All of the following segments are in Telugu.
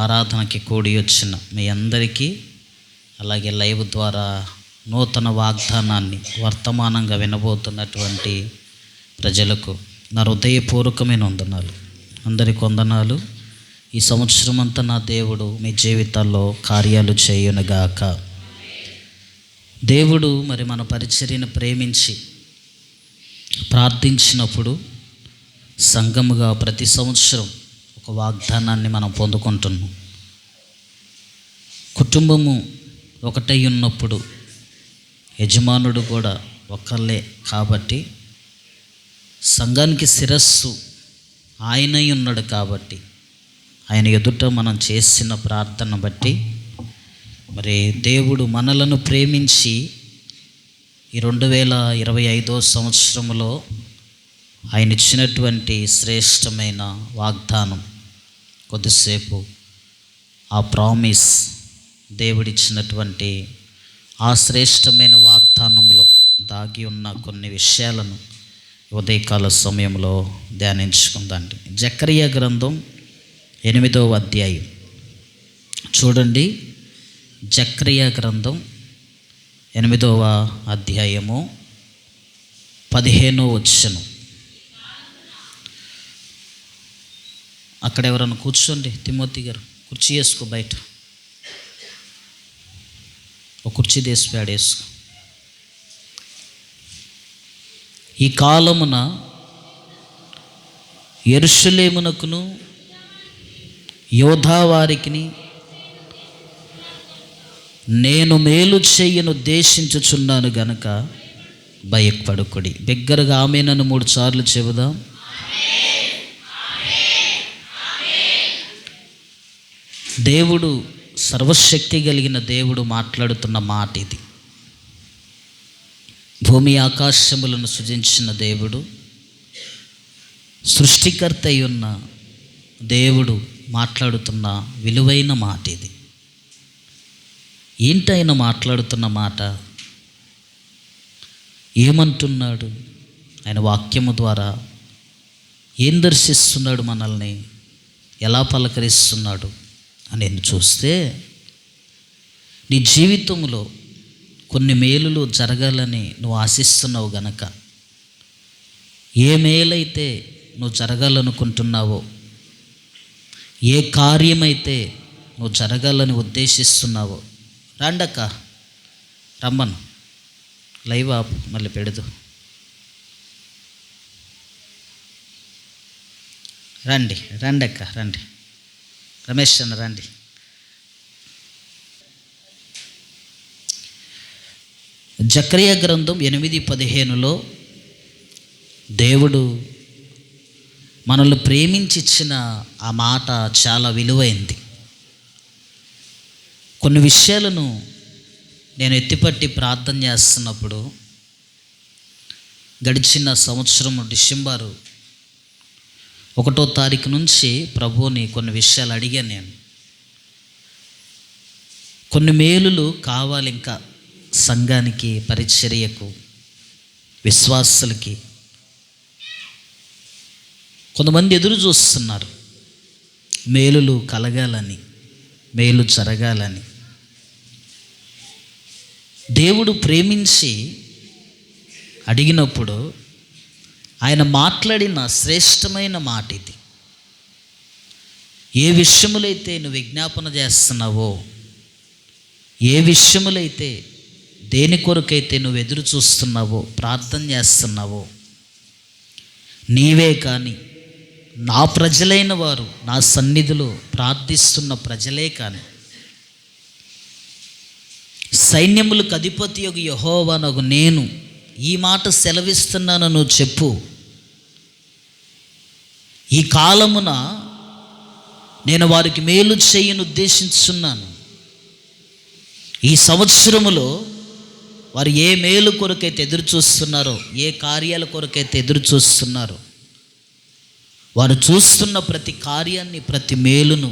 ఆరాధనకి కూడి వచ్చిన మీ అందరికీ అలాగే లైవ్ ద్వారా నూతన వాగ్దానాన్ని వర్తమానంగా వినబోతున్నటువంటి ప్రజలకు నా హృదయపూర్వకమైన వందనాలు. అందరికి వందనాలు. ఈ సంవత్సరం అంతా నా దేవుడు మీ జీవితాల్లో కార్యాలు చేయునుగాక. దేవుడు మరి మన పరిచర్యను ప్రేమించి ప్రార్థించినప్పుడు సంఘముగా ప్రతి సంవత్సరం ఒక వాగ్దానాన్ని మనం పొందుకుంటున్నాం. కుటుంబము ఒకటై ఉన్నప్పుడు యజమానుడు కూడా ఒకళ్ళే కాబట్టి సంఘానికి శిరస్సు ఆయనై ఉన్నాడు కాబట్టి ఆయన ఎదుట మనం చేసిన ప్రార్థన బట్టి మరి దేవుడు మనలను ప్రేమించి ఈ రెండు వేల ఇరవై ఐదో సంవత్సరంలో ఆయన ఇచ్చినటువంటి శ్రేష్టమైన వాగ్దానం కొద్దిసేపు ఆ ప్రామిస్ దేవుడిచ్చినటువంటి ఆ శ్రేష్టమైన వాగ్దానంలో దాగి ఉన్న కొన్ని విషయాలను ఉదయకాల సమయంలో ధ్యానించుకుందండి. జకరియా గ్రంథం ఎనిమిదవ అధ్యాయం. చూడండి జక్రియా గ్రంథం ఎనిమిదవ అధ్యాయము పదిహేనో వచ్చను అక్కడ ఎవరైనా కూర్చోండి. తిమోతి గారు కుర్చీ వేసుకో బయట. ఒక కుర్చీ తీసి పేడేసుకో ఈ కాలమున ఎరుషులేమునకును యోధా వారికిని నేను మేలు చేయను ఉద్దేశించుచున్నాను గనక భయపడుకుడి. బిగ్గరగా ఆమె నన్ను మూడు సార్లు చెబుదాం. దేవుడు సర్వశక్తి కలిగిన దేవుడు మాట్లాడుతున్న మాట ఇది. భూమి ఆకాశములను సృజించిన దేవుడు సృష్టికర్త ఉన్న దేవుడు మాట్లాడుతున్న విలువైన మాట ఇది. ఏంటైనా మాట్లాడుతున్న మాట? ఏమంటున్నాడు? ఆయన వాక్యము ద్వారా ఏం దర్శిస్తున్నాడు మనల్ని? ఎలా పలకరిస్తున్నాడు? నేను చూస్తే నీ జీవితంలో కొన్ని మేలులు జరగాలని నువ్వు ఆశిస్తున్నావు గనక ఏ మేలైతే నువ్వు జరగాలనుకుంటున్నావో ఏ కార్యమైతే నువ్వు జరగాలని ఉద్దేశిస్తున్నావో రాండక్క రమ్మను. లైవ్ ఆపు మళ్ళీ పెడదు. రండి రండి అక్క రండి. రమేష్ అన్న రండి. జక్రియ గ్రంథం ఎనిమిది పదిహేనులో దేవుడు మనల్ని ప్రేమించిచ్చిన ఆ మాట చాలా విలువైంది. కొన్ని విషయాలను నేను ఎత్తిపట్టి ప్రార్థన చేస్తున్నప్పుడు గడిచిన సంవత్సరం డిసెంబరు ఒకటో తారీఖు నుంచి ప్రభువుని కొన్ని విషయాలు అడిగాను నేను. కొన్ని మేలులు కావాలి ఇంకా సంఘానికి పరిచర్యకు విశ్వాసులకి. కొంతమంది ఎదురు చూస్తున్నారు. మేలులు కలగాలని మేలు జరగాలని. దేవుడు ప్రేమించి అడిగినప్పుడు ఆయన మాట్లాడిన శ్రేష్టమైన మాట ఇది. ఏ విషయములైతే నువ్వు విజ్ఞాపన చేస్తున్నావో ఏ విషయములైతే దేని కొరకైతే నువ్వు ఎదురు చూస్తున్నావో ప్రార్థన చేస్తున్నావో నీవే కానీ నా ప్రజలైన వారు నా సన్నిధిలో ప్రార్థిస్తున్న ప్రజలే కానీ సైన్యములకు అధిపతి యొక్క యహోవనగు నేను ఈ మాట సెలవిస్తున్నాను నువ్వు చెప్పు. ఈ కాలమున నేను వారికి మేలు చేయను ఉద్దేశించున్నాను ఈ సంవత్సరములో వారు ఏ మేలు కొరకైతే ఎదురు చూస్తున్నారో ఏ కార్యాల కొరకైతే ఎదురు చూస్తున్నారో వారు చూస్తున్న ప్రతి కార్యాన్ని ప్రతి మేలును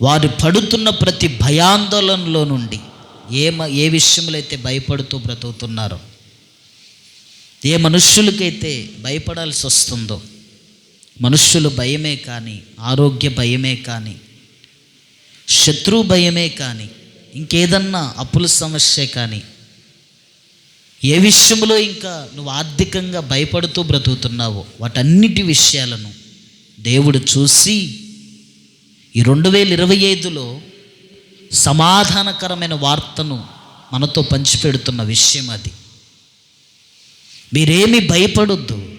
వారు పడుతున్న ప్రతి భయాందోళనలో నుండి ఏ ఏ విషయంలో అయితే భయపడుతూ బ్రతుకుతున్నారో ఏ మనుష్యులకైతే భయపడాల్సి వస్తుందో మనుష్యులు భయమే కానీ ఆరోగ్య భయమే కానీ శత్రు భయమే కానీ ఇంకేదన్నా అప్పుల సమస్య కానీ ఏ విషయంలో ఇంకా నువ్వు ఆర్థికంగా భయపడుతూ బ్రతుకుతున్నావో వాటన్నిటి విషయాలను దేవుడు చూసి ఈ రెండు వేల ఇరవై ఐదులో సమాధానకరమైన వార్తను మనతో పంచిపెడుతున్న విషయం అది. మీరేమి భయపడొద్దు.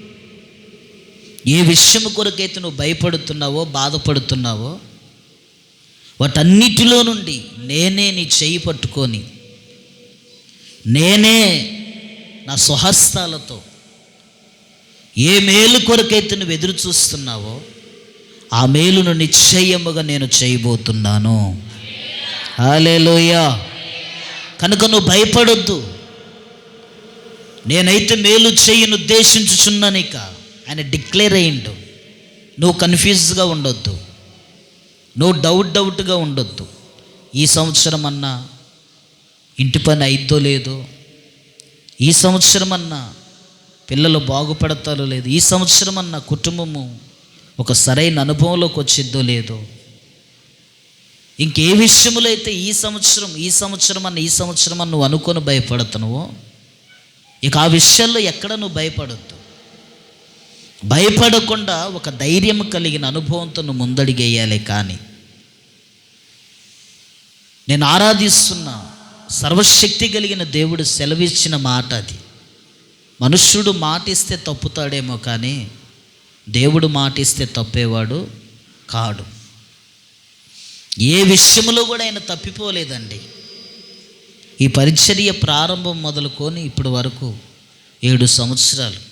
ఏ విషయం కొరకైతే నువ్వు భయపడుతున్నావో బాధపడుతున్నావో వాటన్నిటిలో నుండి నేనే నీ చేయి పట్టుకొని నేనే నా స్వహస్తాలతో ఏ మేలు కొరకైతే నువ్వు ఎదురు చూస్తున్నావో ఆ మేలును నిశ్చయముగా నేను చేయబోతున్నాను. హాలేలోయా కనుక నువ్వు భయపడొద్దు. నేనైతే మేలు చేయను ఉద్దేశించుచున్నానిక ఆయన డిక్లేర్ అయ్యిండు. నువ్వు కన్ఫ్యూజ్గా ఉండొద్దు. నువ్వు డౌట్ డౌట్గా ఉండొద్దు. ఈ సంవత్సరం అన్నా ఇంటి పని అయిద్దో లేదో ఈ సంవత్సరం అన్నా పిల్లలు బాగుపడతారో లేదు ఈ సంవత్సరం అన్నా కుటుంబము ఒక సరైన అనుభవంలోకి వచ్చిద్దో లేదో ఇంకే విషయములో అయితే ఈ సంవత్సరం ఈ సంవత్సరం అన్న ఈ సంవత్సరం అన్న నువ్వు అనుకొని భయపడుతున్నావో ఇక ఆ విషయాల్లో ఎక్కడ నువ్వు భయపడొద్దు. భయపడకుండా ఒక ధైర్యం కలిగిన అనుభవంతో నువ్వు ముందడిగేయాలి కానీ నేను ఆరాధిస్తున్న సర్వశక్తి కలిగిన దేవుడు సెలవిచ్చిన మాట అది. మనుష్యుడు మాటిస్తే తప్పుతాడేమో కానీ దేవుడు మాటిస్తే తప్పేవాడు కాడు. ఏ విషయంలో కూడా ఆయన తప్పిపోలేదండి. ఈ పరిచర్య ప్రారంభం మొదలుకొని ఇప్పటి వరకు ఏడు సంవత్సరాలు.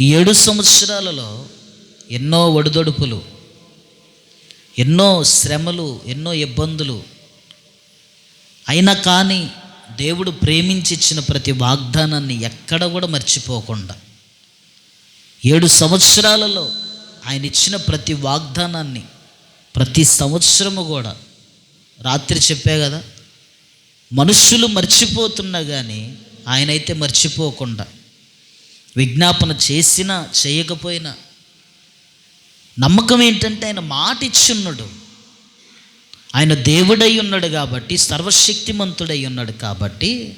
ఈ ఏడు సంవత్సరాలలో ఎన్నో ఒడిదొడుపులు ఎన్నో శ్రమలు ఎన్నో ఇబ్బందులు. అయినా కానీ దేవుడు ప్రేమించి ఇచ్చిన ప్రతి వాగ్దానాన్ని ఎక్కడ కూడా మర్చిపోకుండా ఏడు సంవత్సరాలలో ఆయన ఇచ్చిన ప్రతి వాగ్దానాన్ని ప్రతి సంవత్సరము కూడా రాత్రి చెప్పే కదా మనుషులు మర్చిపోతున్నా కానీ ఆయనైతే మర్చిపోకుండా విజ్ఞాపన చేసినా చేయకపోయినా నమ్మకం ఏంటంటే ఆయన మాట ఇచ్చున్నాడు ఆయన దేవుడై ఉన్నాడు కాబట్టి సర్వశక్తిమంతుడై ఉన్నాడు కాబట్టి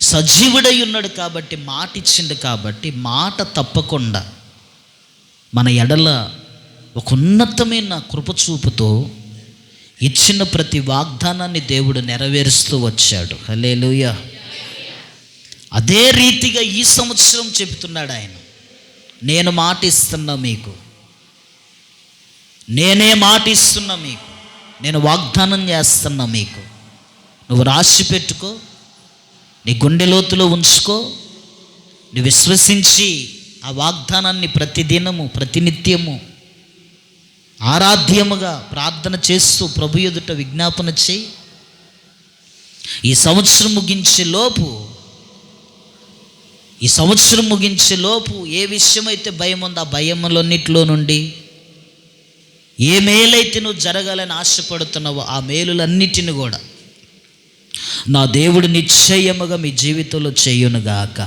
సజీవుడై ఉన్నాడు కాబట్టి మాట ఇచ్చిండు కాబట్టి మాట తప్పకుండా మన ఎడల ఒక ఉన్నతమైన కృపచూపుతో ఇచ్చిన ప్రతి వాగ్దానాన్ని దేవుడు నెరవేరుస్తూ వచ్చాడు. హలేలుయ అదే రీతిగా ఈ సంవత్సరం చెబుతున్నాడు ఆయన. నేను మాట ఇస్తున్నా మీకు. నేనే మాట ఇస్తున్నా మీకు. నేను వాగ్దానం చేస్తున్నా మీకు. నువ్వు రాసి పెట్టుకో నీ గుండె లోతులో ఉంచుకో నువ్వు విశ్వసించి ఆ వాగ్దానాన్ని ప్రతిదినము ప్రతినిత్యము ఆరాధ్యముగా ప్రార్థన చేస్తూ ప్రభు ఎదుట విజ్ఞాపన చేయి. ఈ సంవత్సరం ముగించే లోపు ఈ సంవత్సరం ముగించే లోపు ఏ విషయమైతే భయం ఉందో ఆ భయములన్నిటిలో నుండి ఏ మేలైతే నువ్వు జరగాలని ఆశపడుతున్నావో ఆ మేలులన్నిటిని కూడా నా దేవుడు నిశ్చయముగా మీ జీవితంలో చేయునుగాక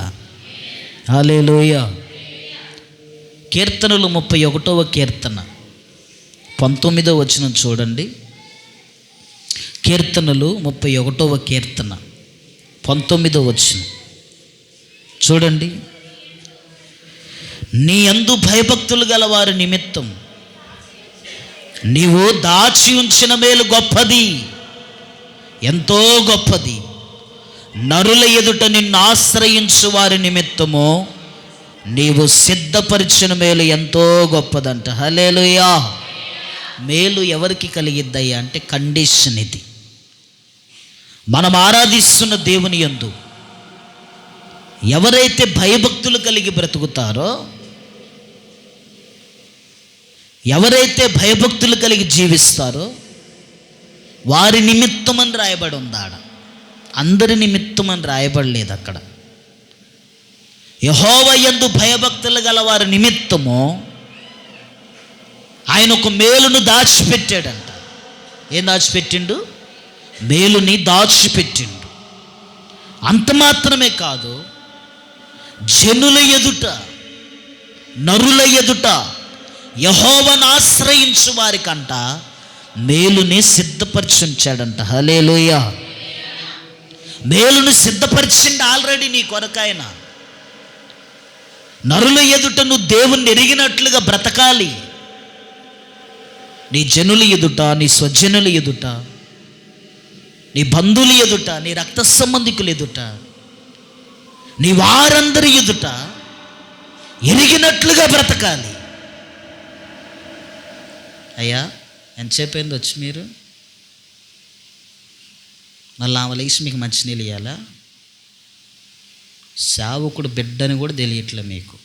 హాలేలోయ కీర్తనలు ముప్పై ఒకటవ కీర్తన. పంతొమ్మిదో వచనం చూడండి. కీర్తనలు ముప్పై ఒకటవ కీర్తన. పంతొమ్మిదో వచనం. చూడండి. నీ అందు భయభక్తులు గల వారి నిమిత్తం నీవు దాచి ఉంచిన మేలు గొప్పది. ఎంతో గొప్పది. నరుల ఎదుట నిన్ను ఆశ్రయించు వారి నిమిత్తము నీవు సిద్ధపరిచిన మేలు ఎంతో గొప్పదంట. హలేలుయా మేలు ఎవరికి కలిగిద్దయ్యా అంటే కండిషన్ ఇది. మనం ఆరాధిస్తున్న దేవుని యందు ఎవరైతే భయభక్తులు కలిగి బ్రతుకుతారో ఎవరైతే భయభక్తులు కలిగి జీవిస్తారో వారి నిమిత్తం అని రాయబడి ఉందాడ అందరి నిమిత్తం అని రాయబడలేదు అక్కడ. యహోవ ఎందు భయభక్తులు గల వారి నిమిత్తము ఆయన ఒక మేలును దాచిపెట్టాడంట. ఏం దాచిపెట్టిండు? మేలుని దాచిపెట్టిండు. అంత మాత్రమే కాదు జనుల ఎదుట నరుల ఎదుట యహోవను ఆశ్రయించు వారికంట మేలుని సిద్ధపరిచి హలే లోయ మేలును సిద్ధపరిచిండు ఆల్రెడీ నీ కొరకాయన నరుల ఎదుట నువ్వు దేవుణ్ణి ఎరిగినట్లుగా బ్రతకాలి. నీ జనుల ఎదుట నీ స్వజనుల ఎదుట నీ బంధువుల ఎదుట నీ రక్త సంబంధికుల ఎదుట నీ వారందరి ఎదుట ఎరిగినట్లుగా బ్రతకాలి. అయ్యా ఎంతసేపు అయింది వచ్చి మీరు? మళ్ళీ ఆమె లేచి మీకు మంచినీళ్ళు ఇవ్వాలా సేవకుడు బిడ్డని కూడా తెలియట్లే మీకు.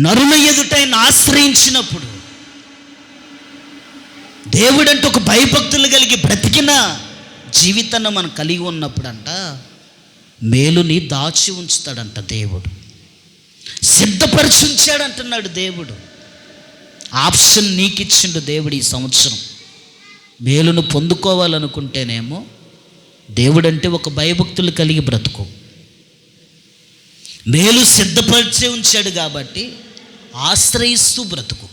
నరుల ఎదుటైన ఆశ్రయించినప్పుడు దేవుడంటే ఒక భయభక్తులు కలిగి బ్రతికిన జీవితాన్ని మనం కలిగి ఉన్నప్పుడంట మేలుని దాచి ఉంచుతాడంట దేవుడు. సిద్ధపరిచుంచాడంటున్నాడు దేవుడు. ఆప్షన్ నీకిచ్చిండు దేవుడు ఈ సంవత్సరం. మేలును పొందుకోవాలనుకుంటేనేమో దేవుడంటే ఒక భయభక్తులు కలిగి బ్రతుకు. మేలు సిద్ధపరిచే ఉంచాడు కాబట్టి ఆశ్రయిస్తూ బ్రతుకు.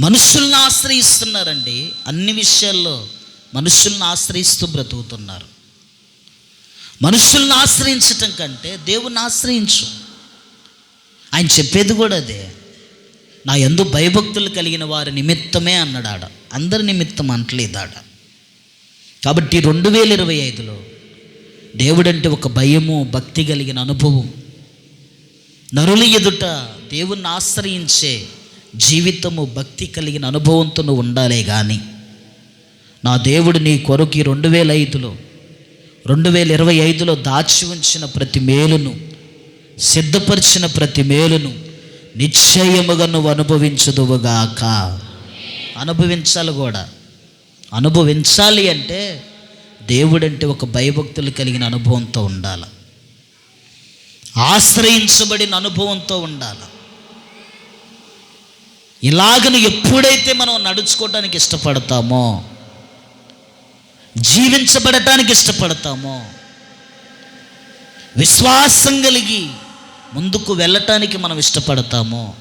మనుషుల్ని ఆశ్రయిస్తున్నారండి. అన్ని విషయాల్లో మనుషుల్ని ఆశ్రయిస్తూ బ్రతుకుతున్నారు. మనుషుల్ని ఆశ్రయించటం కంటే దేవుణ్ణి ఆశ్రయించు. ఆయన చెప్పేది కూడా అదే. నా ఎందు భయభక్తులు కలిగిన వారి నిమిత్తమే అన్నాడు ఆడ అందరి నిమిత్తం అంటలేదాడ. కాబట్టి రెండు వేల ఇరవై ఐదులో దేవుడంటే ఒక భయము భక్తి కలిగిన అనుభవం. నరుల ఎదుట దేవుణ్ణి ఆశ్రయించే జీవితము భక్తి కలిగిన అనుభవంతో నువ్వు ఉండాలే కానీ నా దేవుడు నీ కొరకు రెండు వేల ఐదులో రెండు వేల ఇరవై ఐదులో దాచి ఉంచిన ప్రతి మేలును సిద్ధపరిచిన ప్రతి మేలును నిశ్చయముగా నువ్వు అనుభవించదువుగాక. అనుభవించాలి కూడా. అనుభవించాలి అంటే దేవుడంటే ఒక భయభక్తులు కలిగిన అనుభవంతో ఉండాలి. ఆశ్రయించబడిన అనుభవంతో ఉండాలి. ఇలాగను ఎప్పుడైతే మనం నడుచుకోవడానికి ఇష్టపడతామో జీవించబడటానికి ఇష్టపడతామో విశ్వాసం కలిగి ముందుకు వెళ్ళటానికి మనం ఇష్టపడతామో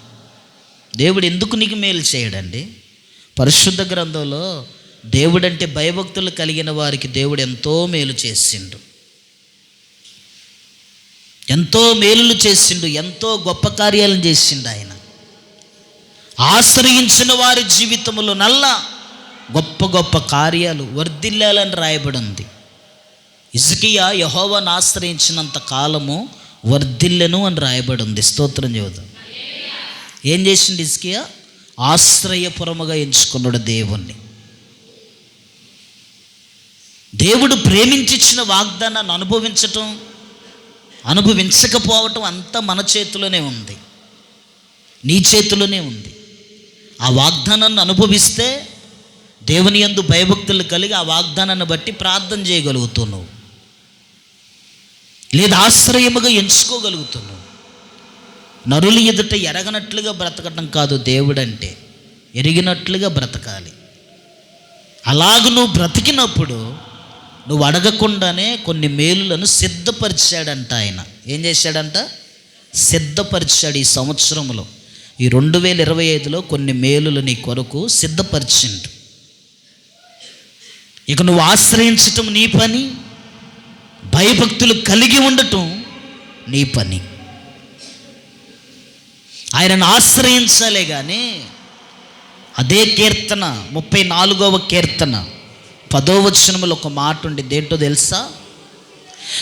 దేవుడు ఎందుకు నీకు మేలు చేయడండి? పరిశుద్ధ గ్రంథంలో దేవుడంటే భయభక్తులు కలిగిన వారికి దేవుడు ఎంతో మేలు చేసిండు. ఎంతో మేలులు చేసిండు ఎంతో గొప్ప కార్యాలను చేసిండు ఆయన. ఆశ్రయించిన వారి జీవితంలో నల్ల గొప్ప గొప్ప కార్యాలు వర్ధిల్లాలని రాయబడి ఉంది ఇసుకియా యహోవాను ఆశ్రయించినంత కాలము వర్ధిల్లెను అని రాయబడి ఉంది స్తోత్రం చెబుదాం. ఏం చేసిండు ఇసుకియా ఆశ్రయపురముగా ఎంచుకున్నాడు దేవుణ్ణి. దేవుడు ప్రేమించిచ్చిన వాగ్దానాన్ని అనుభవించటం అనుభవించకపోవటం అంతా మన చేతిలోనే ఉంది. నీ చేతిలోనే ఉంది. ఆ వాగ్దానాన్ని అనుభవిస్తే దేవుని యందు భయభక్తులు కలిగి ఆ వాగ్దానాన్ని బట్టి ప్రార్థన చేయగలుగుతున్నావు. లేదా ఆశ్రయముగా ఎంచుకోగలుగుతున్నావు. నరులు ఎదుట ఎరగనట్లుగా బ్రతకటం కాదు దేవుడంటే. ఎరిగినట్లుగా బ్రతకాలి. అలాగ నువ్వు బ్రతికినప్పుడు నువ్వు అడగకుండానే కొన్ని మేలులను సిద్ధపరిచాడంట ఆయన. ఏం చేశాడంట? సిద్ధపరిచాడు ఈ సంవత్సరంలో ఈ రెండు వేల ఇరవై ఐదులో కొన్ని మేలులు నీ కొరకు సిద్ధపరిచిండు. ఇక నువ్వు ఆశ్రయించటం నీ పని భయభక్తులు కలిగి ఉండటం నీ పని. ఆయనను ఆశ్రయించాలే కానీ అదే కీర్తన ముప్పై నాలుగవ కీర్తన. పదో వచనములో ఒక మాట ఉండి దేంటో తెలుసా?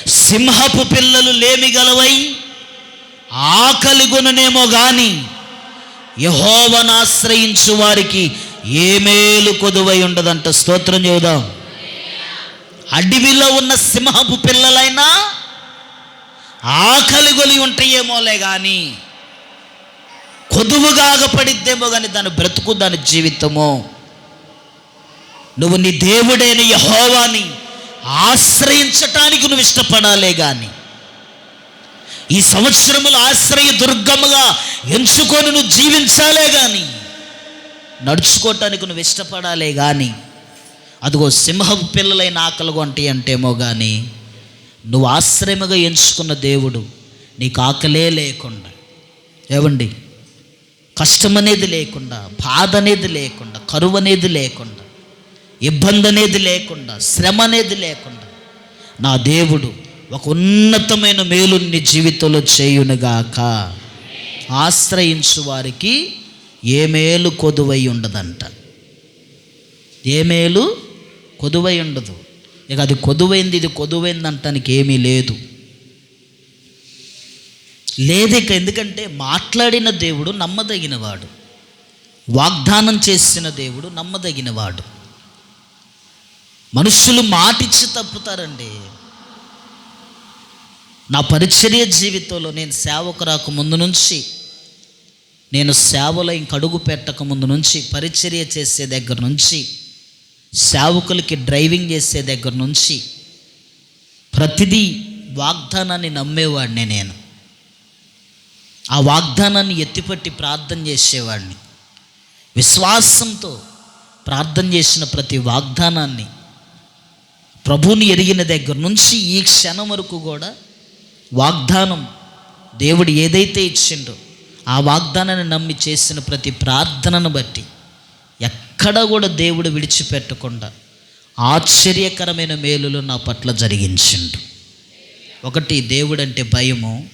సింహపు పిల్లలు లేమి గలవై ఆకలిగుననేమో గాని యహోవను ఆశ్రయించు వారికి ఏ మేలు కొదువై ఉండదంట. స్తోత్రం చెబుదాం. అడవిలో ఉన్న సింహపు పిల్లలైనా ఆకలి గొలి ఉంటాయేమోలే కానీ కొదువుగాగపడిద్దేమో కానీ దాని బ్రతుకు దాని జీవితము నువ్వు నీ దేవుడైన యహోవాని ఆశ్రయించటానికి నువ్వు ఇష్టపడాలే కానీ ఈ సంవత్సరములు ఆశ్రయ దుర్గముగా ఎంచుకొని నువ్వు జీవించాలే కానీ నడుచుకోవటానికి నువ్వు ఇష్టపడాలే కానీ అదిగో సింహపు పిల్లలైన ఆకలి కొంటి అంటేమో కానీ నువ్వు ఆశ్రయముగా ఎంచుకున్న దేవుడు నీకు ఆకలే లేకుండా ఏవండి? కష్టం అనేది లేకుండా బాధ అనేది లేకుండా కరువు అనేది లేకుండా ఇబ్బంది అనేది లేకుండా శ్రమ అనేది లేకుండా నా దేవుడు ఒక ఉన్నతమైన మేలుని జీవితంలో చేయునుగాక. ఆశ్రయించు వారికి ఏ మేలు కొదువై ఉండదంట. ఏ మేలు కొదువై ఉండదు. ఇక అది కొదువైంది ఇది కొదువైంది అంటానికి ఏమీ లేదు. లేదు ఇక ఎందుకంటే మాట్లాడిన దేవుడు నమ్మదగినవాడు. వాగ్దానం చేసిన దేవుడు నమ్మదగినవాడు. మనుషులు మాటిచ్చి తప్పుతారండి. నా పరిచర్య జీవితంలో నేను సేవకు రాక ముందు నుంచి నేను సేవలో ఇంకడుగు పెట్టక ముందు నుంచి పరిచర్య చేసే దగ్గర నుంచి సేవకులకి డ్రైవింగ్ చేసే దగ్గర నుంచి ప్రతిదీ వాగ్దానాన్ని నమ్మేవాడిని నేను. ఆ వాగ్దానాన్ని ఎత్తిపట్టి ప్రార్థన చేసేవాడిని. విశ్వాసంతో ప్రార్థన చేసిన ప్రతి వాగ్దానాన్ని ప్రభువుని ఎరిగిన దగ్గర నుంచి ఈ క్షణం వరకు కూడా వాగ్దానం దేవుడు ఏదైతే ఇచ్చిండో ఆ వాగ్దానాన్ని నమ్మి చేసిన ప్రతి ప్రార్థనను బట్టి ఎక్కడ కూడా దేవుడు విడిచిపెట్టకుండా ఆశ్చర్యకరమైన మేలులు నా పట్ల జరిగించిండు. ఒకటి దేవుడంటే భయము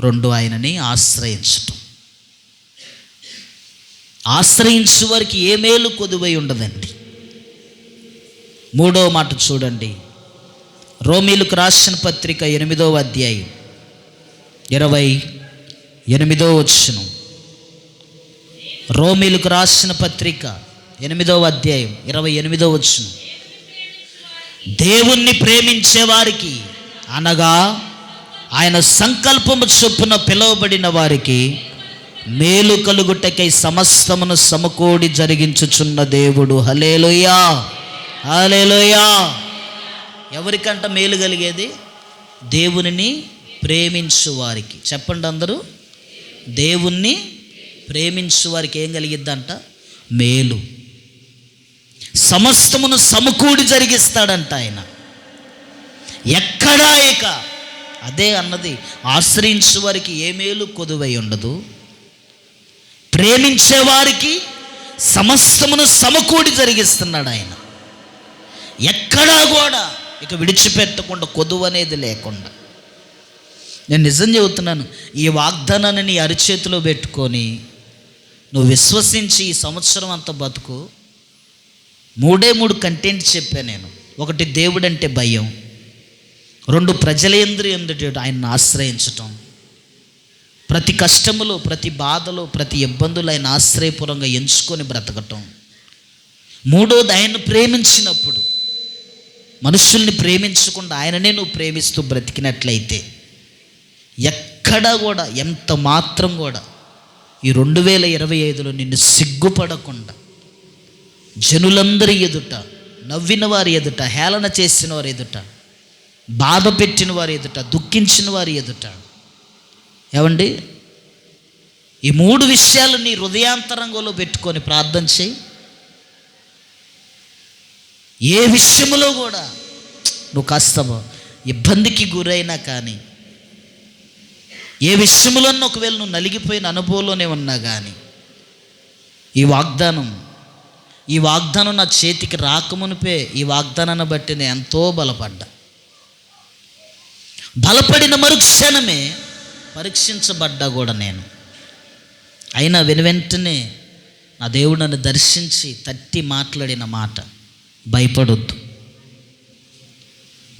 రెండు ఆయనని ఆశ్రయించటం. ఆశ్రయించు వారికి ఏ మేలు కొదువై ఉండదండి. మూడో మాట చూడండి. రోమిలకు రాసిన పత్రిక ఎనిమిదవ అధ్యాయం ఇరవై ఎనిమిదో వచ్చును రోమిలకు రాసిన పత్రిక ఎనిమిదవ అధ్యాయం ఇరవై ఎనిమిదో వచ్చును దేవుణ్ణి ప్రేమించే వారికి అనగా ఆయన సంకల్పము చొప్పున పిలువబడిన వారికి మేలు కలుగుటకై సమస్తమును సమకూడి జరిగించుచున్న దేవుడు. హలేలుయా హలేలుయా ఎవరికంట మేలు కలిగేది? దేవునిని ప్రేమించు వారికి. చెప్పండి అందరూ. దేవుణ్ణి ప్రేమించు వారికి ఏం కలిగిద్దంట? మేలు. సమస్తమును సమకూడి జరిగిస్తాడంట ఆయన. ఎక్కడా ఇక అదే అన్నది ఆశ్రయించు వారికి ఏ మేలు? కొదువై ఉండదు. ప్రేమించే వారికి సమస్తమును సమకూడి జరిగిస్తున్నాడు ఆయన. ఎక్కడా కూడా ఇక విడిచిపెట్టకుండా కొదువు అనేది లేకుండా. నేను నిజం చెబుతున్నాను ఈ వాగ్దానాన్ని నీ అరిచేతిలో పెట్టుకొని నువ్వు విశ్వసించి ఈ సంవత్సరం అంత బతుకు. మూడే మూడు కంటెంట్ చెప్పా నేను. ఒకటి దేవుడంటే భయం రెండు ప్రజలేంద్రి ఎందుటి ఆయన్ని ఆశ్రయించటం. ప్రతి కష్టములో ప్రతి బాధలో ప్రతి ఇబ్బందులు ఆయన ఆశ్రయపురంగా ఎంచుకొని బ్రతకటం. మూడోది ఆయన ప్రేమించినప్పుడు మనుషుల్ని ప్రేమించకుండా ఆయననే నువ్వు ప్రేమిస్తూ బ్రతికినట్లయితే ఎక్కడ కూడా ఎంత మాత్రం కూడా ఈ రెండు వేల ఇరవై ఐదులో నిన్ను సిగ్గుపడకుండా జనులందరి ఎదుట నవ్విన వారి ఎదుట హేళన చేసిన వారి ఎదుట బాధ పెట్టిన వారి ఎదుట దుఃఖించిన వారి ఎదుట. ఏమండి? ఈ మూడు విషయాలు నీ హృదయాంతరంగంలో పెట్టుకొని ప్రార్థన చేయి. ఏ విషయంలో కూడా నువ్వు కాస్త ఇబ్బందికి గురైనా కానీ ఏ విషయంలో ఒకవేళ నువ్వు నలిగిపోయిన అనుభవంలోనే ఉన్నా కానీ ఈ వాగ్దానం ఈ వాగ్దానం నా చేతికి రాకమునిపే ఈ వాగ్దానాన్ని బట్టి నేను ఎంతో బలపడ్డా. బలపడిన మరుక్షణమే పరీక్షించబడ్డా కూడా నేను. అయినా వెను వెంటనే నా దేవుడు నన్ను దర్శించి తట్టి మాట్లాడిన మాట. భయపడొద్దు.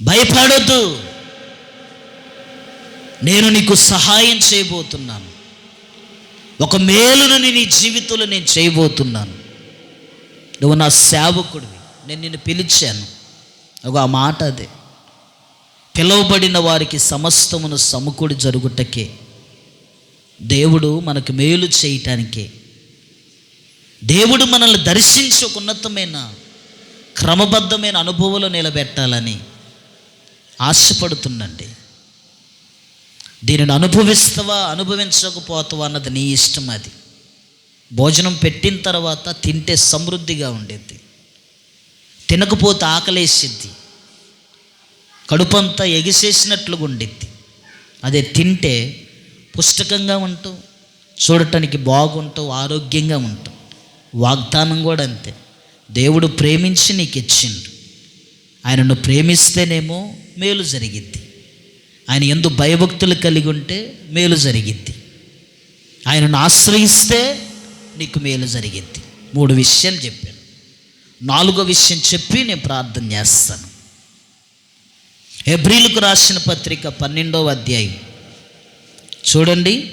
భయపడొద్దు. నేను నీకు సహాయం చేయబోతున్నాను. ఒక మేలును నీ జీవితంలో నేను చేయబోతున్నాను. నువ్వు నా సేవకుడివి. నేను నిన్ను పిలిచాను. ఒక ఆ మాట అదే. పిలువబడిన వారికి సమస్తమును సమకూడి జరుగుటకే. దేవుడు మనకు మేలు చేయటానికే. దేవుడు మనల్ని దర్శించి ఒక ఉన్నతమైన క్రమబద్ధమైన అనుభవంలో నిలబెట్టాలని ఆశపడుతుందండి దీనిని అనుభవిస్తావా అనుభవించకపోతావా అన్నది నీ ఇష్టం అది. భోజనం పెట్టిన తర్వాత తింటే సమృద్ధిగా ఉండేది తినకపోతే ఆకలేసిద్ది. కడుపంతా ఎగిసేసినట్లుగా ఉండిద్ది అదే తింటే పుష్టకంగా ఉంటావు చూడటానికి బాగుంటావు ఆరోగ్యంగా ఉంటావు వాగ్దానం కూడా అంతే. దేవుడు ప్రేమించి నీకు ఇచ్చిండు ఆయనను ప్రేమిస్తేనేమో మేలు జరిగిద్ది. ఆయన ఎందు భయభక్తులు కలిగి ఉంటే మేలు జరిగిద్ది. ఆయనను ఆశ్రయిస్తే నీకు మేలు జరిగిద్ది. మూడు విషయాలు చెప్పాను. నాలుగో విషయం చెప్పి నేను ప్రార్థన చేస్తాను. ఎబ్రిల్కు రాసిన పత్రిక పన్నెండవ అధ్యాయం. చూడండి.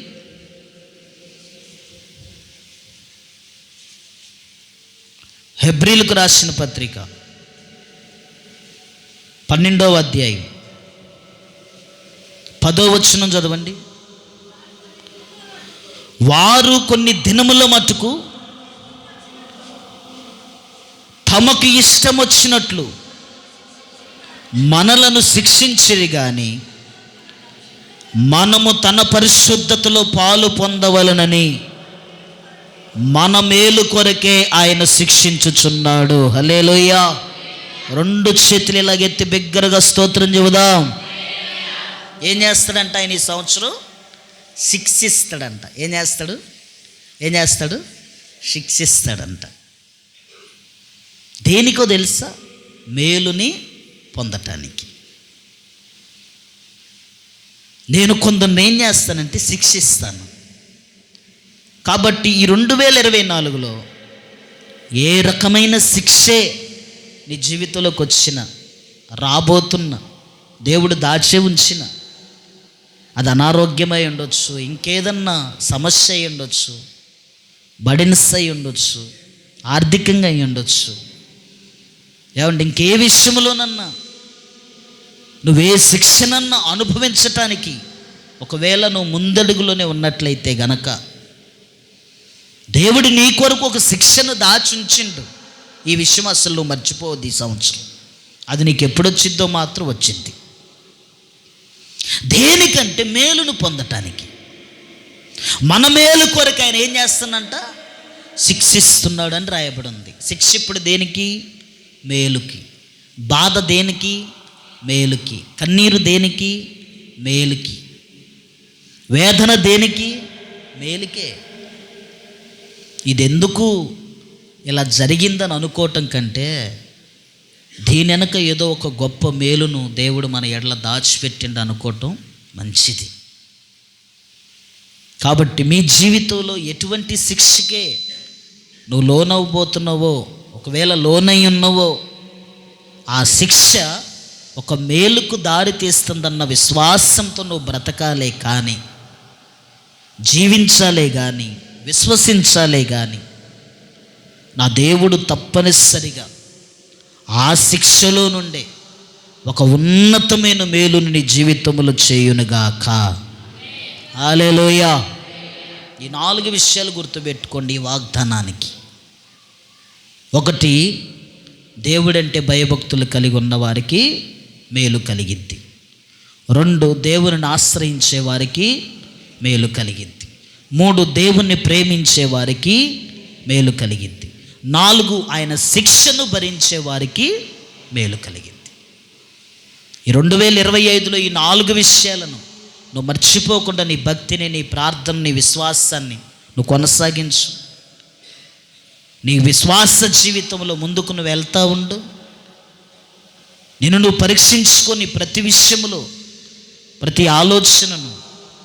హెబ్రిల్కు రాసిన పత్రిక పన్నెండవ అధ్యాయం. పదో వచనం చదవండి. వారు కొన్ని దినముల మటుకు తమకు ఇష్టం వచ్చినట్లు మనలను శిక్షించిరి కానీ మనము తన పరిశుద్ధతలో పాలు పొందవలనని మన మేలు కొరకే ఆయన శిక్షించుచున్నాడు. హలేలోయ రెండు చేతులు ఇలాగెత్తి బిగ్గరగా స్తోత్రం చెబుదాం. ఏం చేస్తాడంట ఆయన ఈ సంవత్సరం? శిక్షిస్తాడంట. ఏం చేస్తాడు? ఏం చేస్తాడు? శిక్షిస్తాడంట. దేనికో తెలుసా? మేలుని పొందటానికి. నేను కొందరిని ఏం చేస్తానంటే శిక్షిస్తాను. కాబట్టి ఈ రెండు వేల ఇరవై నాలుగులో ఏ రకమైన శిక్షే నీ జీవితంలోకి వచ్చిన రాబోతున్న దేవుడు దాచే ఉంచిన అది అనారోగ్యమై ఉండొచ్చు ఇంకేదన్నా సమస్య అయి ఉండొచ్చు బడిన్స్ అయి ఉండొచ్చు ఆర్థికంగా అయి ఉండొచ్చు. ఏమంటే ఇంకే విషయంలోనన్నా నువ్వే శిక్షణన్న అనుభవించటానికి ఒకవేళ నువ్వు ముందడుగులోనే ఉన్నట్లయితే గనక దేవుడు నీ కొరకు ఒక శిక్షను దాచుంచిండు. ఈ విషయం అసలు నువ్వు మర్చిపోవద్దు ఈ సంవత్సరం. అది నీకు ఎప్పుడొచ్చిందో మాత్రం వచ్చింది. దేనికంటే మేలును పొందటానికి. మన మేలు కొరకు ఆయన ఏం చేస్తున్నంట శిక్షిస్తున్నాడు అని రాయబడి ఉంది శిక్ష ఇప్పుడు దేనికి? మేలుకి. బాధ దేనికి? మేలుకి. కన్నీరు దేనికి? మేలుకి. వేదన దేనికి? మేలుకే. ఇది ఎందుకు ఇలా జరిగిందని అనుకోవటం కంటే దీని వెనక ఏదో ఒక గొప్ప మేలును దేవుడు మన ఎడల దాచిపెట్టిండు అనుకోవటం మంచిది. కాబట్టి మీ జీవితంలో ఎటువంటి శిక్షకే నువ్వు లోనవ్వబోతున్నావో ఒకవేళ లోనై ఉన్నావో ఆ శిక్ష ఒక మేలుకు దారి తీస్తుందన్న విశ్వాసంతో నువ్వు బ్రతకాలే కానీ జీవించాలే కానీ విశ్వసించాలే కానీ నా దేవుడు తప్పనిసరిగా ఆ శిక్షలో నుండే ఒక ఉన్నతమైన మేలుని నీ జీవితంలో చేయునుగాక. ఆలేలోయా ఈ నాలుగు విషయాలు గుర్తుపెట్టుకోండి ఈ వాగ్దానానికి. ఒకటి దేవుడంటే భయభక్తులు కలిగి ఉన్న వారికి మేలు కలిగిద్ది రెండు దేవుని ఆశ్రయించే వారికి మేలు కలిగింది. మూడు దేవుణ్ణి ప్రేమించే వారికి మేలు కలిగింది. నాలుగు ఆయన శిక్షను భరించే వారికి మేలు కలిగింది. ఈ రెండు వేల ఇరవై ఐదులో ఈ నాలుగు విషయాలను నువ్వు మర్చిపోకుండా నీ భక్తిని నీ ప్రార్థన నీ విశ్వాసాన్ని నువ్వు కొనసాగించు. నీ విశ్వాస జీవితంలో ముందుకు నువ్వు వెళ్తా ఉండు. నిన్ను నువ్వు పరీక్షించుకొని ప్రతి విషయంలో ప్రతి ఆలోచనను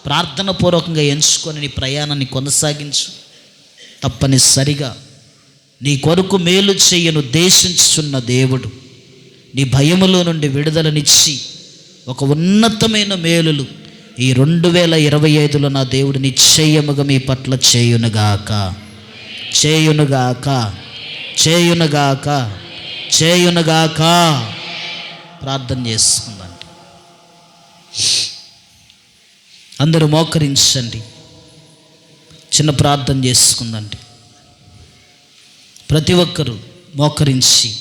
ప్రార్థన పూర్వకంగా ఎంచుకొని నీ ప్రయాణాన్ని కొనసాగించు. తప్పనిసరిగా నీ కొరకు మేలు చేయను ఉద్దేశించుచున్న దేవుడు నీ భయములో నుండి విడుదలనిచ్చి ఒక ఉన్నతమైన మేలులు ఈ రెండు వేల ఇరవై ఐదులో నా దేవుడు నిశ్చయముగా మీ పట్ల చేయునుగాక. చేయునుగాక. చేయునుగాక. చేయునుగాక. ప్రార్థన చేసుకుందాం. అందరూ మోకరించండి. చిన్న ప్రార్థన చేసుకుందండి. ప్రతి ఒక్కరూ మోకరించి